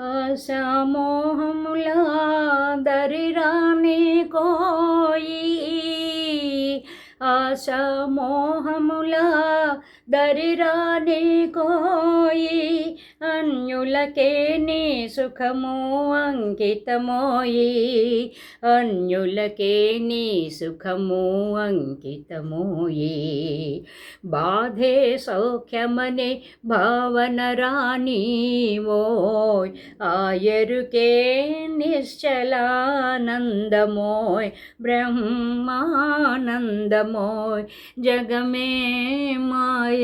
ఆశామోహముల దరిరాని కోయి. ఆశామోహముల దరిరాని కోయి అన్యులకే నీ సుఖము అంకితమోయి. అన్యులకే నీ సుఖము అంకితమోయి. బాధే సౌఖ్యమని భావన ఓయ్ ఆయరుకే నిశ్చలానందమోయ్. బ్రహ్మానందమోయ్. జగమే మాయ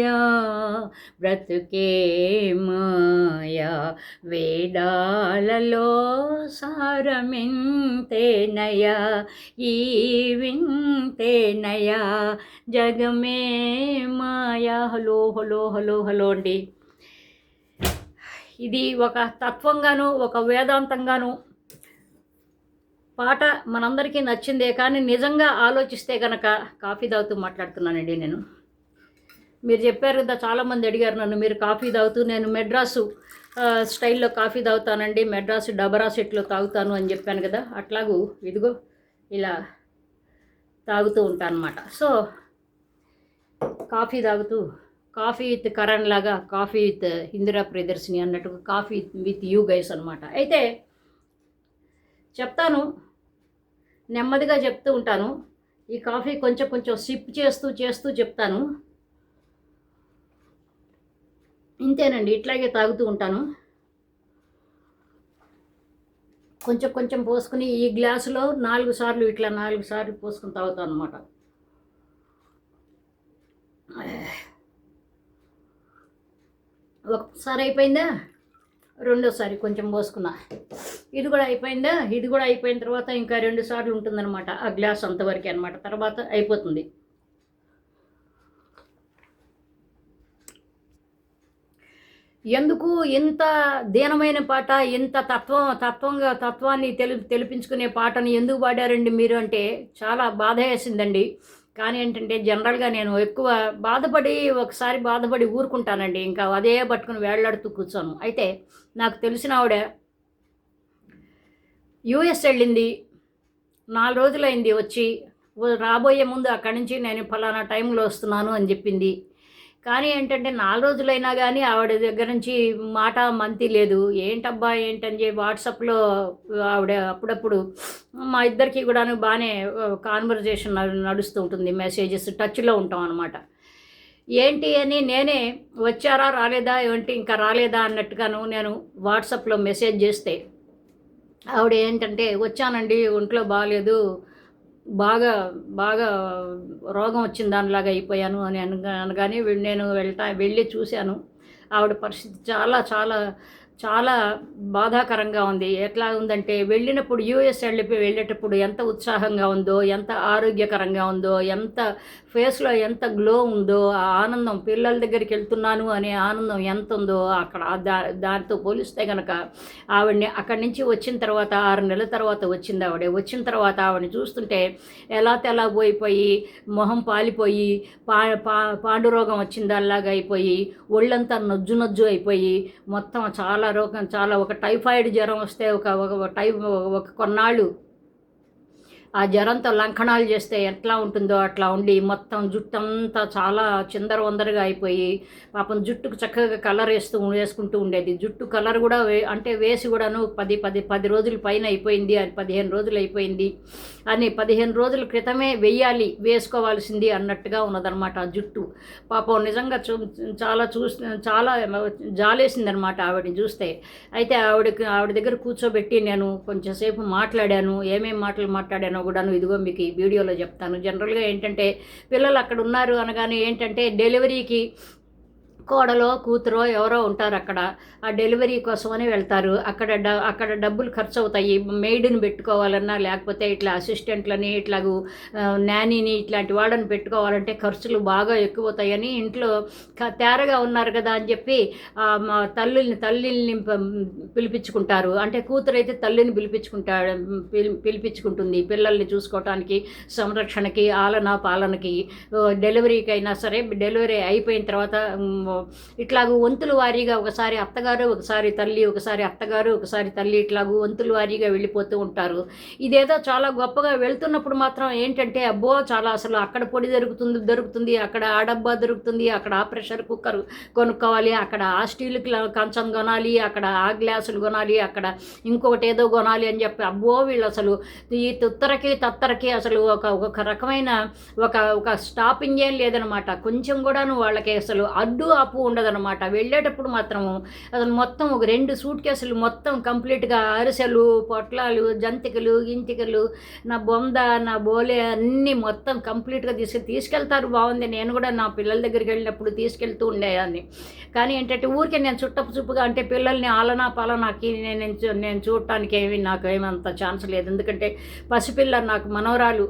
బ్రతుకే మాయా. వేదాలలో సారమింతేనయా ఈ వింతేనయా. జగమే మాయా. హలో హలో హలో హలో అండి. ఇది ఒక తత్వంగాను ఒక వేదాంతంగాను. పాట మనందరికీ నచ్చిందే కానీ నిజంగా ఆలోచిస్తే కనుక కాఫీ తాగుతూ మాట్లాడుతున్నానండి నేను. మీరు చెప్పారు కదా చాలామంది అడిగారు నన్ను మీరు కాఫీ తాగుతూ నేను మెడ్రాసు స్టైల్లో కాఫీ తాగుతానండి మెడ్రాసు డబరా సెట్లో తాగుతాను అని చెప్పాను కదా అట్లాగూ ఇదిగో ఇలా తాగుతూ ఉంటాను అనమాట సో కాఫీ తాగుతూ కాఫీ విత్ కరణ్ లాగా కాఫీ విత్ ఇందిరా ప్రియదర్శిని అన్నట్టుగా కాఫీ విత్ యూ గైస్ అనమాట అయితే చెప్తాను నెమ్మదిగా చెప్తూ ఉంటాను ఈ కాఫీ కొంచెం కొంచెం సిప్ చేస్తూ చేస్తూ చెప్తాను. ఇంతేనండి ఇట్లాగే తాగుతూ ఉంటాను. కొంచెం కొంచెం పోసుకుని ఈ గ్లాసులో నాలుగు సార్లు ఇట్లా నాలుగు సార్లు పోసుకుని తాగుతాను అనమాట ఒకసారి అయిపోయిందా? రెండోసారి కొంచెం పోసుకున్నా. ఇది కూడా అయిపోయిందా? ఇది కూడా అయిపోయిన తర్వాత ఇంకా రెండు సార్లు ఉంటుందన్నమాట ఆ గ్లాస్ అంతవరకే అనమాట తర్వాత అయిపోతుంది. ఎందుకు ఇంత దీనమైన పాట ఇంత తత్వం తత్వంగా తత్వాన్ని తెలి తెలిపించుకునే పాటను ఎందుకు పాడారండి మీరు? అంటే చాలా బాధ వేసిందండి. కానీ ఏంటంటే జనరల్గా నేను ఎక్కువ బాధపడి ఒకసారి బాధపడి ఊరుకుంటానండి. ఇంకా అదే పట్టుకుని వేళ్ళాడుతూ కూర్చోను. అయితే నాకు తెలిసిన ఆవిడ యూఎస్ వెళ్ళింది. నాలుగు రోజులైంది వచ్చి. రాబోయే ముందు అక్కడి నుంచి నేను ఫలానా టైంలో వస్తున్నాను అని చెప్పింది. కానీ ఏంటంటే నాలుగు రోజులైనా కానీ ఆవిడ దగ్గర నుంచి మాట మంతి లేదు. ఏంటబ్బా ఏంటని చెప్పి వాట్సాప్లో ఆవిడ అప్పుడప్పుడు మా ఇద్దరికి కూడాను బాగానే కాన్వర్జేషన్ నడుస్తూ ఉంటుంది. మెసేజెస్ టచ్లో ఉంటాం అనమాట ఏంటి అని నేనే వచ్చారా రాలేదా ఏంటి ఇంకా రాలేదా అన్నట్టుగాను నేను వాట్సాప్లో మెసేజ్ చేస్తే ఆవిడ ఏంటంటే వచ్చానండి ఒంట్లో బాగాలేదు బాగా బాగా రోగం వచ్చిన దానిలాగా అయిపోయాను అని అనగానే నేను వెళ్తా వెళ్ళి చూశాను. ఆవిడ పరిస్థితి చాలా చాలా చాలా బాధాకరంగా ఉంది. ఎట్లా ఉందంటే వెళ్ళినప్పుడు యూఎస్ వెళ్ళిపోయి వెళ్ళేటప్పుడు ఎంత ఉత్సాహంగా ఉందో ఎంత ఆరోగ్యకరంగా ఉందో ఎంత ఫేస్లో ఎంత గ్లో ఉందో ఆ ఆనందం పిల్లల దగ్గరికి వెళ్తున్నాను అనే ఆనందం ఎంత ఉందో అక్కడ దా దానితో పోలిస్తే కనుక ఆవిడని అక్కడి నుంచి వచ్చిన తర్వాత ఆరు నెలల తర్వాత వచ్చింది ఆవిడ. వచ్చిన తర్వాత ఆవిడని చూస్తుంటే ఎలా తెలా పోయిపోయి మొహం పాలిపోయి పా పా పాండురోగం వచ్చిందల్లాగా అయిపోయి ఒళ్ళంతా నజ్జు నజ్జు అయిపోయి మొత్తం చాలా రోగం చాలా ఒక టైఫాయిడ్ జ్వరం వస్తే ఒక ఒక టై ఒక కొన్నాళ్ళు ఆ జ్వరంతో లంకణాలు చేస్తే ఎట్లా ఉంటుందో అట్లా ఉండి మొత్తం జుట్టు అంతా చాలా చిందర వందరగా అయిపోయి పాపం జుట్టుకు చక్కగా కలర్ వేస్తూ వేసుకుంటూ ఉండేది. జుట్టు కలర్ కూడా వే అంటే వేసి కూడాను పది పది పది రోజుల పైన అయిపోయింది అది పదిహేను రోజులు అయిపోయింది అని పదిహేను రోజుల క్రితమే వెయ్యాలి వేసుకోవాల్సింది అన్నట్టుగా ఉన్నదనమాట ఆ జుట్టు. పాపం నిజంగా చూ చాలా చూసి చాలా జాలేసిందనమాట ఆవిడని చూస్తే. అయితే ఆవిడకి ఆవిడ దగ్గర కూర్చోబెట్టి నేను కొంచెంసేపు మాట్లాడాను ఏమేమి మాటలు మాట్లాడాను కూడాను. ఇదిగో మీకు ఈ వీడియోలో చెప్తాను. జనరల్గా ఏంటంటే పిల్లలు అక్కడ ఉన్నారు అనగానే ఏంటంటే డెలివరీకి కోడలో కూతురో ఎవరో ఉంటారు అక్కడ. ఆ డెలివరీ కోసమని వెళ్తారు. అక్కడ డ అక్కడ డబ్బులు ఖర్చు అవుతాయి మెయిడ్ని పెట్టుకోవాలన్నా లేకపోతే ఇట్లా అసిస్టెంట్లని ఇట్లాగూ నానీని ఇట్లాంటి వాళ్ళని పెట్టుకోవాలంటే ఖర్చులు బాగా ఎక్కువ అవుతాయని ఇంట్లో తేరగా ఉన్నారు కదా అని చెప్పి మా తల్లుల్ని తల్లిని పిలిపించుకుంటారు. అంటే కూతురు అయితే తల్లిని పిలిపించుకుంటాడు పిలిపించుకుంటుంది. పిల్లల్ని చూసుకోవటానికి సంరక్షణకి ఆలన పాలనకి డెలివరీకి అయినా సరే డెలివరీ అయిపోయిన తర్వాత ఇట్లాగూ వంతుల వారీగా ఒకసారి అత్తగారు ఒకసారి తల్లి ఒకసారి అత్తగారు ఒకసారి తల్లి ఇట్లాగూ వంతుల వారీగా వెళ్ళిపోతూ ఉంటారు. ఇదేదో చాలా గొప్పగా వెళ్తున్నప్పుడు మాత్రం ఏంటంటే అబ్బో చాలా అసలు అక్కడ పొడి దొరుకుతుంది దొరుకుతుంది అక్కడ ఆ డబ్బా దొరుకుతుంది అక్కడ ఆ ప్రెషర్ కుక్కర్ కొనుక్కోవాలి అక్కడ ఆ స్టీల్ కంచం కొనాలి అక్కడ ఆ గ్లాసులు కొనాలి అక్కడ ఇంకొకటి ఏదో కొనాలి అని చెప్పి అబ్బో వీళ్ళు అసలు ఈ తుత్తరకి తత్తరకి అసలు ఒక ఒక రకమైన ఒక ఒక స్టాపింగ్ ఏం లేదనమాట. కొంచెం కూడాను వాళ్ళకి అసలు అడ్డు ఆపు ఉండదనమాట వెళ్ళేటప్పుడు మాత్రము అసలు మొత్తం ఒక రెండు సూట్ కేసులు మొత్తం కంప్లీట్గా అరిసెలు పొట్లాలు జంతికలు గింతికలు నా బొంద నా బోలే అన్నీ మొత్తం కంప్లీట్గా తీసుకు తీసుకెళ్తారు. బాగుంది. నేను కూడా నా పిల్లల దగ్గరికి వెళ్ళినప్పుడు తీసుకెళ్తూ ఉండేదాన్ని. కానీ ఏంటంటే ఊరికే నేను చుట్టపు చుప్పుగా అంటే పిల్లల్ని ఆలనా పాలనాకి నేను నేను చూడటానికి ఏమి నాకు ఏమంత ఛాన్స్ లేదు. ఎందుకంటే పసిపిల్ల నాకు మనవరాలు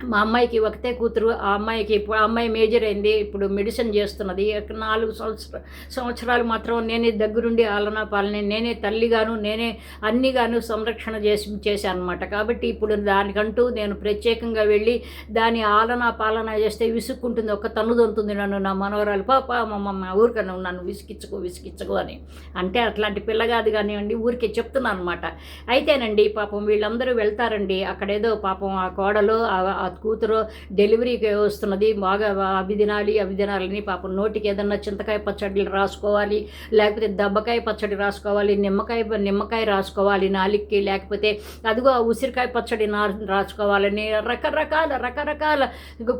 మా అమ్మాయికి ఒకతే కూతురు ఆ అమ్మాయికి ఇప్పుడు ఆ అమ్మాయి మేజర్ అయింది ఇప్పుడు మెడిసిన్ చేస్తున్నది. నాలుగు సంవత్సర సంవత్సరాలు మాత్రం నేనే దగ్గరుండి ఆలనా పాలన నేనే తల్లిగాను నేనే అన్నిగాను సంరక్షణ చేసి చేశాను అనమాట కాబట్టి ఇప్పుడు దానికంటూ నేను ప్రత్యేకంగా వెళ్ళి దాని ఆలనా పాలన చేస్తే విసుక్కుంటుంది ఒక తన్నుదొంతుంది నన్ను నా మనవరాలు. పాప మా ఊరికన్నా నన్ను విసికించుకో విసికించుకో అని. అంటే అట్లాంటి పిల్ల కాదు కానివ్వండి ఊరికే చెప్తున్నాను అనమాట అయితేనండి పాపం వీళ్ళందరూ వెళ్తారండి అక్కడేదో పాపం ఆ కోడలు ఆ కూతురు డెలివరీకి వస్తున్నది. బాగా అవి తినాలి అవి తినాలని పాపం నోటికి ఏదన్నా చింతకాయ పచ్చడి రాసుకోవాలి లేకపోతే దెబ్బకాయ పచ్చడి రాసుకోవాలి నిమ్మకాయ నిమ్మకాయ రాసుకోవాలి నాలిక్కి లేకపోతే అదిగో ఉసిరికాయ పచ్చడి నా రాసుకోవాలని రకరకాల రకరకాల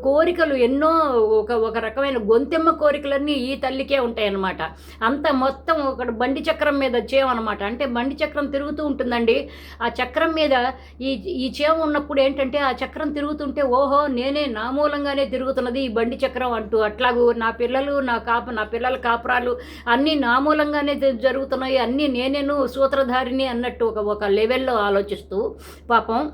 కోరికలు ఎన్నో ఒక ఒక రకమైన గొంతెమ్మ కోరికలన్నీ ఈ తల్లికే ఉంటాయన్నమాట. అంత మొత్తం ఒక బండి చక్రం మీద చేయమన్నమాట అంటే బండి చక్రం తిరుగుతూ ఉంటుందండి. ఆ చక్రం మీద ఈ ఈ చేవ ఉన్నప్పుడు ఏంటంటే ఆ చక్రం తిరుగుతుంటే ఓహో నేనే నా మూలంగానే తిరుగుతున్నది ఈ బండి చక్రం అంటూ. అట్లాగూ నా పిల్లలు నా కాప నా పిల్లల కాపురాలు అన్నీ నా మూలంగానే జ- జరుగుతున్నాయి. అన్నీ నేనేను సూత్రధారిని అన్నట్టు ఒక ఒక లెవెల్లో ఆలోచిస్తూ పాపం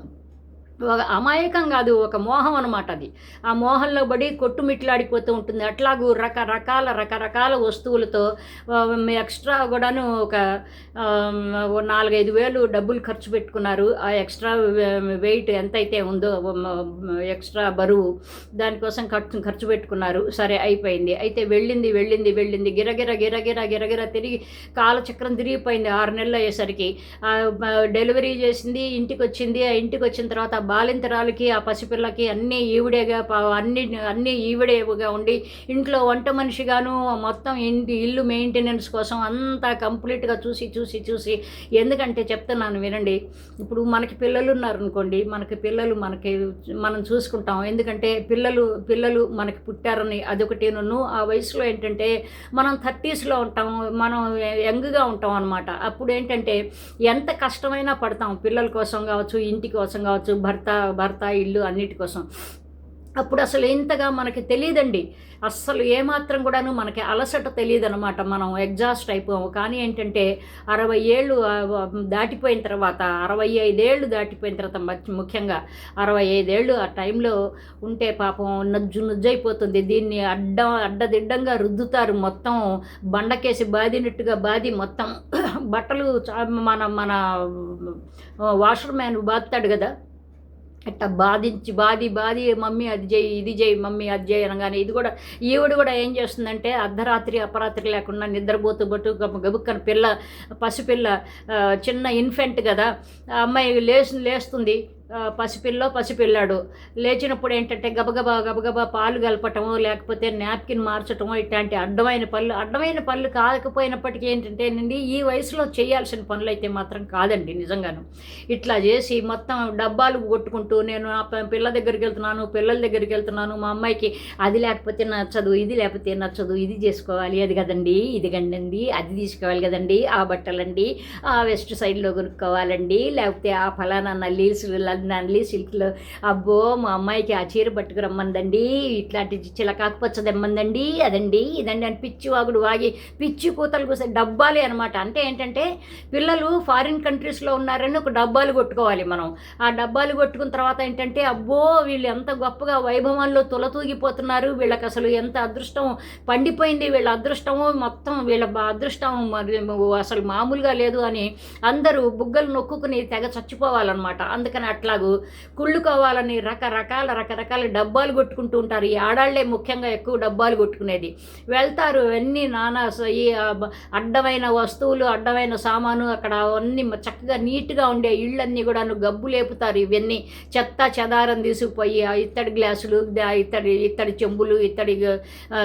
ఒక అమాయకం కాదు ఒక మోహం అనమాట అది. ఆ మోహంలో పడి కొట్టుమిట్లాడిపోతూ ఉంటుంది. అట్లాగూ రకరకాల రకరకాల వస్తువులతో ఎక్స్ట్రా కూడాను ఒక నాలుగైదు వేలు డబ్బులు ఖర్చు పెట్టుకున్నారు. ఆ ఎక్స్ట్రా వెయిట్ ఎంతైతే ఉందో ఎక్స్ట్రా బరువు దానికోసం ఖర్చు ఖర్చు పెట్టుకున్నారు. సరే అయిపోయింది. అయితే వెళ్ళింది వెళ్ళింది వెళ్ళింది. గిరగిర గిరగిర గిరగిర తిరిగి కాలచక్రం తిరిగిపోయింది ఆరు నెలలు అయ్యేసరికి. డెలివరీ చేసింది ఇంటికి వచ్చింది ఆ ఇంటికి వచ్చిన తర్వాత బాలింతరాలకి ఆ పసిపిల్లకి అన్నీ ఈవిడేగా అన్ని అన్నీ ఈవిడేగా ఉండి ఇంట్లో వంట మనిషిగాను మొత్తం ఇంటి ఇల్లు మెయింటెనెన్స్ కోసం అంతా కంప్లీట్గా చూసి చూసి చూసి ఎందుకంటే చెప్తున్నాను వినండి. ఇప్పుడు మనకి పిల్లలు ఉన్నారనుకోండి మనకి పిల్లలు మనకి మనం చూసుకుంటాం. ఎందుకంటే పిల్లలు పిల్లలు మనకి పుట్టారని అదొకటిను ఆ వయసులో ఏంటంటే మనం థర్టీస్లో ఉంటాం మనం యంగ్గా ఉంటాం అనమాట అప్పుడు ఏంటంటే ఎంత కష్టమైనా పడతాం పిల్లల కోసం కావచ్చు ఇంటి కోసం కావచ్చు భర్త భర్త భర్త ఇల్లు అన్నిటి కోసం. అప్పుడు అసలు ఇంతగా మనకి తెలియదండి. అస్సలు ఏమాత్రం కూడాను మనకి అలసట తెలియదు అనమాట మనం ఎగ్జాస్ట్ అయిపోము. కానీ ఏంటంటే అరవై ఏళ్ళు దాటిపోయిన తర్వాత అరవై ఐదేళ్ళు దాటిపోయిన తర్వాత ముఖ్యంగా అరవై ఐదేళ్ళు ఆ టైంలో ఉంటే పాపం నజ్జు నుజ్జైపోతుంది. దీన్ని అడ్డ అడ్డదిడ్డంగా రుద్దుతారు మొత్తం. బండకేసి బాదినట్టుగా బాది మొత్తం. బట్టలు మన మన వాషర్ మ్యాన్ బాదుతాడు కదా. ఇట్లా బాధించి బాధి బాధి మమ్మీ అది చేయి ఇది చేయి మమ్మీ అది చేయి అనగానే ఇది కూడా ఈవిడ కూడా ఏం చేస్తుందంటే అర్ధరాత్రి అపరాత్రి లేకుండా నిద్రపోతూ బట్టు గబుక్కన పిల్ల పసిపిల్ల చిన్న ఇన్ఫెంట్ కదా అమ్మాయి లేచి లేస్తుంది. పసిపిల్లో పసిపిల్లాడు. లేచినప్పుడు ఏంటంటే గబగబా గబగబా పాలు కలపటము లేకపోతే నాప్కిన్ మార్చటము ఇట్లాంటి అడ్డమైన పనులు అడ్డమైన పనులు కాకపోయినప్పటికీ ఏంటంటే అండి ఈ వయసులో చేయాల్సిన పనులు అయితే మాత్రం కాదండి నిజంగాను. ఇట్లా చేసి మొత్తం డబ్బాలు కొట్టుకుంటూ నేను పిల్ల దగ్గరికి వెళ్తున్నాను పిల్లల దగ్గరికి వెళ్తున్నాను మా అమ్మాయికి అది లేకపోతే నచ్చదు ఇది లేకపోతే నచ్చదు ఇది చేసుకోవాలి అది కదండి ఇది కండండి అది తీసుకోవాలి కదండి ఆ బట్టలండి ఆ వెస్ట్ సైడ్లో కొనుక్కోవాలండి లేకపోతే ఆ ఫలానా లీల్స్ నల్లి సిల్క్లో అబ్బో మా అమ్మాయికి ఆ చీర పట్టుకురమ్మందండి ఇట్లాంటి చిలకాకు పచ్చదమ్మందండి అదండి ఇదండి అని పిచ్చి వాగుడు వాగి పిచ్చి కూతలు కూసే డబ్బాలే అనమాట అంటే ఏంటంటే పిల్లలు ఫారిన్ కంట్రీస్లో ఉన్నారని ఒక డబ్బాలు కొట్టుకోవాలి మనం. ఆ డబ్బాలు కొట్టుకున్న తర్వాత ఏంటంటే అబ్బో వీళ్ళు ఎంత గొప్పగా వైభవంలో తులతూగిపోతున్నారు వీళ్ళకి అసలు ఎంత అదృష్టం పండిపోయింది వీళ్ళ అదృష్టము మొత్తం వీళ్ళ అదృష్టం అసలు మామూలుగా లేదు అని అందరూ బుగ్గలు నొక్కుని తెగ చచ్చిపోవాలన్నమాట. అందుకని అట్లా అట్లాగూ కుళ్ళుకోవాలని రకరకాల రకరకాల డబ్బాలు కొట్టుకుంటూ ఉంటారు. ఈ ఆడాళ్ళే ముఖ్యంగా ఎక్కువ డబ్బాలు కొట్టుకునేది. వెళ్తారు అన్నీ నానా స- ఈ అడ్డమైన వస్తువులు అడ్డమైన సామాను అక్కడ అన్ని చక్కగా నీట్గా ఉండే ఇళ్ళన్నీ కూడా గబ్బు లేపుతారు ఇవన్నీ. చెత్త చెదారం తీసుకుపోయి ఆ ఇత్తడి గ్లాసులు ఇత్తడి ఇత్తడి చెంబులు ఇత్తడి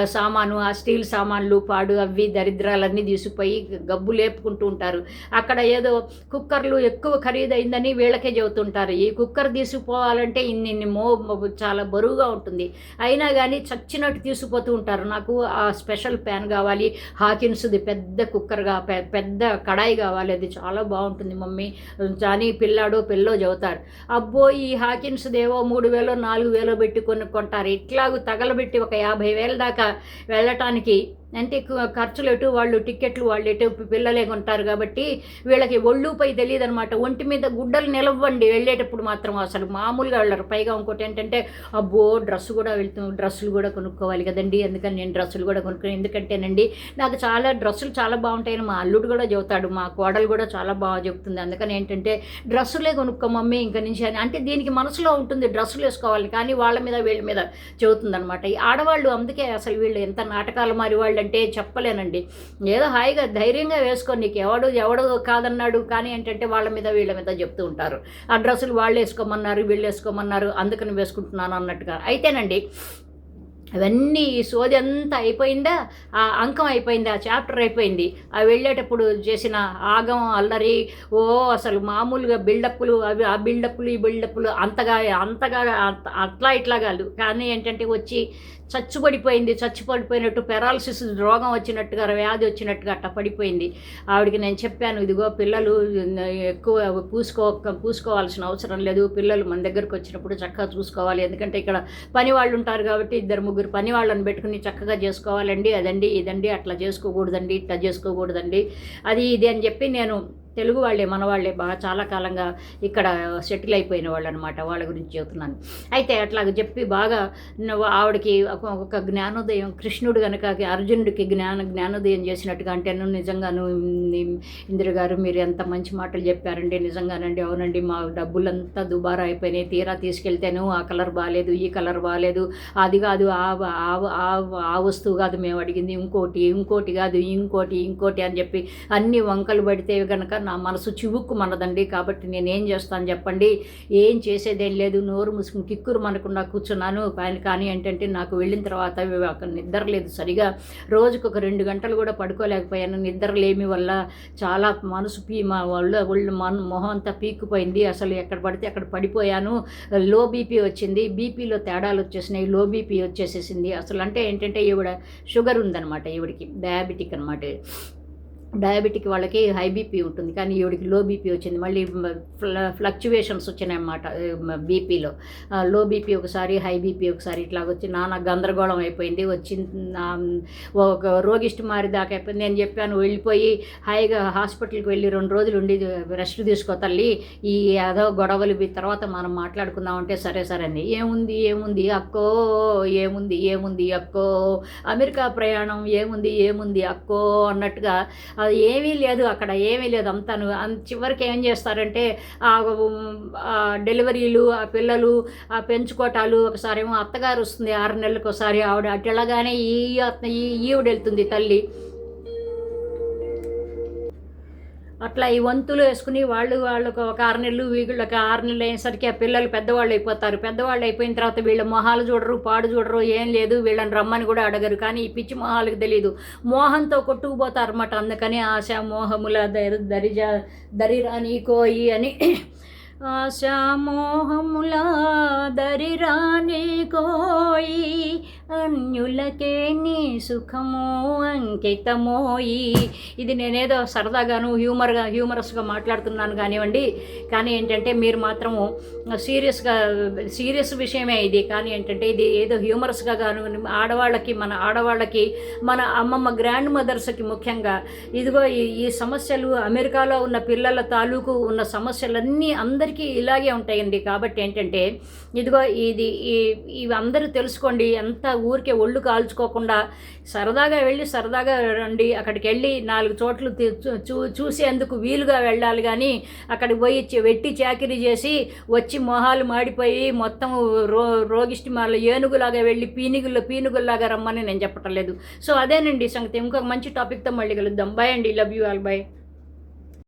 సామాను ఆ స్టీల్ సామాన్లు పాడు అవి దరిద్రాలన్నీ తీసుకుపోయి గబ్బు లేపుకుంటూ ఉంటారు. అక్కడ ఏదో కుక్కర్లు ఎక్కువ ఖరీదైందని వీళ్ళకే చెబుతుంటారు. ఈ కుక్కర్ తీసుకుపోవాలంటే ఇన్ని ఇన్ని మో చాలా బరువుగా ఉంటుంది. అయినా కానీ చచ్చినట్టు తీసుకుపోతూ ఉంటారు. నాకు ఆ స్పెషల్ ప్యాన్ కావాలి హాకిన్స్ది పెద్ద కుక్కర్గా పె- పెద్ద కడాయి కావాలి. అది చాలా బాగుంటుంది మమ్మీ. కానీ పిల్లాడో పిల్లో చెబుతారు అబ్బో ఈ హాకిన్స్ దేవో మూడు వేలో నాలుగు వేలో పెట్టి కొనుక్కుంటారు. ఇట్లాగూ తగలబెట్టి ఒక యాభై వేల దాకా వెళ్ళటానికి అంటే ఖర్చులు ఎటు వాళ్ళు టికెట్లు వాళ్ళు ఎటు పిల్లలే కొంటారు కాబట్టి వీళ్ళకి ఒళ్ళుపై తెలియదు అనమాట ఒంటి మీద గుడ్డలు నిలవ్వండి వెళ్ళేటప్పుడు మాత్రం అసలు మామూలుగా వెళ్ళరు. పైగా ఇంకోటి ఏంటంటే అబ్బో డ్రెస్ కూడా వెళ్తూ డ్రెస్సులు కూడా కొనుక్కోవాలి కదండి. అందుకని నేను డ్రెస్సులు కూడా కొనుక్కుని ఎందుకంటేనండి నాకు చాలా డ్రెస్సులు చాలా బాగుంటాయని మా అల్లుడు కూడా చెబుతాడు. మా కోడలు కూడా చాలా బాగా చెప్తుంది. అందుకని ఏంటంటే డ్రెస్సులే కొనుక్కో మమ్మీ ఇంక నుంచి అని. అంటే దీనికి మనసులో ఉంటుంది డ్రెస్సులు వేసుకోవాలి కానీ వాళ్ళ మీద వీళ్ళ మీద చెబుతుంది అనమాట ఈ ఆడవాళ్ళు అందుకే అసలు వీళ్ళు ఎంత నాటకాలు మారి వాళ్ళు అంటే చెప్పలేనండి. ఏదో హాయిగా ధైర్యంగా వేసుకో నీకు ఎవడు ఎవడు కాదన్నాడు కానీ ఏంటంటే వాళ్ళ మీద వీళ్ళ మీద చెప్తూ ఉంటారు. ఆ డ్రెస్సులు వాళ్ళు వేసుకోమన్నారు వీళ్ళు వేసుకోమన్నారు అందుకని వేసుకుంటున్నాను అన్నట్టుగా. అయితేనండి అవన్నీ ఈ సోది అంతా అయిపోయిందా? ఆ అంకం అయిపోయింది? ఆ చాప్టర్ అయిపోయింది. ఆ వెళ్ళేటప్పుడు చేసిన ఆగం అల్లరి ఓ అసలు మామూలుగా బిల్డప్లు అవి ఆ బిల్డప్లు ఈ బిల్డప్లు అంతగా అంతగా అట్లా ఇట్లా కాదు. కానీ ఏంటంటే వచ్చి చచ్చుపడిపోయింది చచ్చిపడిపోయినట్టు పెరాలసిస్ రోగం వచ్చినట్టుగా వ్యాధి వచ్చినట్టుగా అట్ట పడిపోయింది. ఆవిడకి నేను చెప్పాను ఇదిగో పిల్లలు ఎక్కువ పూసుకో పూసుకోవాల్సిన అవసరం లేదు. పిల్లలు మన దగ్గరకు వచ్చినప్పుడు చక్కగా చూసుకోవాలి. ఎందుకంటే ఇక్కడ పని వాళ్ళు ఉంటారు కాబట్టి ఇద్దరు ముగ్గురు పని వాళ్ళని పెట్టుకుని చక్కగా చేసుకోవాలండి. అదండి ఇదండి అట్లా చేసుకోకూడదండి ఇట్లా చేసుకోకూడదండి. అది ఇది అని చెప్పి నేను తెలుగు వాళ్ళే మన వాళ్ళే బాగా చాలా కాలంగా ఇక్కడ సెటిల్ అయిపోయిన వాళ్ళు అనమాట వాళ్ళ గురించి చెబుతున్నాను. అయితే అట్లాగ చెప్పి బాగా ఆవిడకి ఒక- జ్ఞానోదయం కృష్ణుడు కనుక అర్జునుడికి జ్ఞాన జ్ఞానోదయం చేసినట్టుగా అంటే నువ్వు నిజంగాను ఇందిర గారు మీరు ఎంత మంచి మాటలు చెప్పారండి నిజంగానండి అవునండి మా డబ్బులంతా దుబారా అయిపోయినాయి తీరా తీసుకెళ్తేను ఆ కలర్ బాగాలేదు ఈ కలర్ బాగాలేదు అది కాదు ఆ- ఆ వస్తువు కాదు మేము అడిగింది ఇంకోటి ఇంకోటి కాదు ఇంకోటి ఇంకోటి అని చెప్పి అన్ని వంకలు పడితే కనుక నా మనసు చివుక్కు మనదండి కాబట్టి నేనేం చేస్తాను చెప్పండి. ఏం చేసేదేం లేదు. నోరు మూసుకుని కిక్కురు మనకుండా కూర్చున్నాను. కానీ కానీ ఏంటంటే నాకు వెళ్ళిన తర్వాత అక్కడ నిద్ర లేదు సరిగా. రోజుకు ఒక రెండు గంటలు కూడా పడుకోలేకపోయాను. నిద్ర లేమి వల్ల చాలా మనసు పీ మా వాళ్ళు ఒళ్ళు మన మొహం అంతా పీక్కుపోయింది. అసలు ఎక్కడ పడితే అక్కడ పడిపోయాను. లో బీపీ వచ్చింది. బీపీలో తేడాలు వచ్చేసినాయి. Low BP వచ్చేసేసింది. అసలు అంటే ఏంటంటే ఈవిడ షుగర్ ఉందన్నమాట ఈవిడికి. డయాబెటిక్ అనమాట డయాబెటిక్ వాళ్ళకి హై బీపీ ఉంటుంది. కానీ ఈవిడికి లో బీపీ వచ్చింది. మళ్ళీ ఫ్ల ఫ్లక్చువేషన్స్ వచ్చినాయన్నమాట బీపీలో. లో బీపీ ఒకసారి హై బీపీ ఒకసారి ఇట్లా వచ్చి నాన్న గందరగోళం అయిపోయింది. వచ్చి ఒక రోగిష్టి మారి దాకా అయిపోయింది. నేను చెప్పాను వెళ్ళిపోయి హాయిగా హాస్పిటల్కి వెళ్ళి రెండు రోజులు ఉండి రెస్ట్ తీసుకో తల్లి. ఈ ఏదో గొడవలు తర్వాత మనం మాట్లాడుకుందాం అంటే సరే సరే అండి ఏముంది ఏముంది అక్కో ఏముంది ఏముంది అక్కో. అమెరికా ప్రయాణం ఏముంది ఏముంది అక్కో అన్నట్టుగా అది ఏమీ లేదు అక్కడ ఏమీ లేదు అంతాను. అంత చివరికి ఏం చేస్తారంటే డెలివరీలు ఆ పిల్లలు ఆ పెంచుకోటాలు ఒకసారి ఏమో అత్తగారు వస్తుంది ఆరు నెలలకు ఒకసారి ఆవిడ. అటు వెళ్ళగానే ఈ అత్త ఈ ఈవిడ వెళ్తుంది తల్లి. అట్లా ఈ వంతులు వేసుకుని వాళ్ళు వాళ్ళకు ఒక ఆరు నెలలు వీళ్ళకి ఆరు నెలలు అయ్యేసరికి ఆ పిల్లలు పెద్దవాళ్ళు అయిపోతారు. పెద్దవాళ్ళు అయిపోయిన తర్వాత వీళ్ళ మొహాలు చూడరు పాడు చూడరు ఏం లేదు వీళ్ళని రమ్మని కూడా అడగరు. కానీ ఈ పిచ్చి మొహాలకు తెలియదు మోహంతో కొట్టుకుపోతారు అన్నమాట అందుకని ఆశ మోహముల దరి దరిజా దరిరాని కోయి అని. ఆశామోహముల దరిరాని కోయి అన్యులకే నీ సుఖము అంకితమోయి ఇది నేనేదో సరదాగాను హ్యూమర్గా హ్యూమరస్గా మాట్లాడుతున్నాను కానివ్వండి. కానీ ఏంటంటే మీరు మాత్రము సీరియస్గా సీరియస్ విషయమే ఇది. కానీ ఏంటంటే ఇది ఏదో హ్యూమరస్గా కాను ఆడవాళ్ళకి మన ఆడవాళ్ళకి మన అమ్మమ్మ గ్రాండ్ మదర్స్కి ముఖ్యంగా. ఇదిగో ఈ ఈ సమస్యలు అమెరికాలో ఉన్న పిల్లల తాలూకు ఉన్న సమస్యలన్నీ అందరికీ అందరికీ ఇలాగే ఉంటాయండి. కాబట్టి ఏంటంటే ఇదిగో ఇది ఈ- ఇవి అందరూ తెలుసుకోండి. ఎంత ఊరికే ఒళ్ళు కాల్చుకోకుండా సరదాగా వెళ్ళి సరదాగా రండి అక్కడికి వెళ్ళి నాలుగు చోట్ల చూ- చూసేందుకు వీలుగా వెళ్ళాలి కానీ అక్కడికి పోయి వెట్టి చాకిరీ చేసి వచ్చి మొహాలు మాడిపోయి మొత్తం రో రోగిష్టి మాల ఏనుగులాగా వెళ్ళి పీనుగుల్లో పీనుగుల్లాగా రమ్మని నేను చెప్పటం లేదు. సో అదేనండి సంగతి. ఇంకొక మంచి టాపిక్తో మళ్ళీ కలుద్దాం. బాయ్ అండి. Love you all bye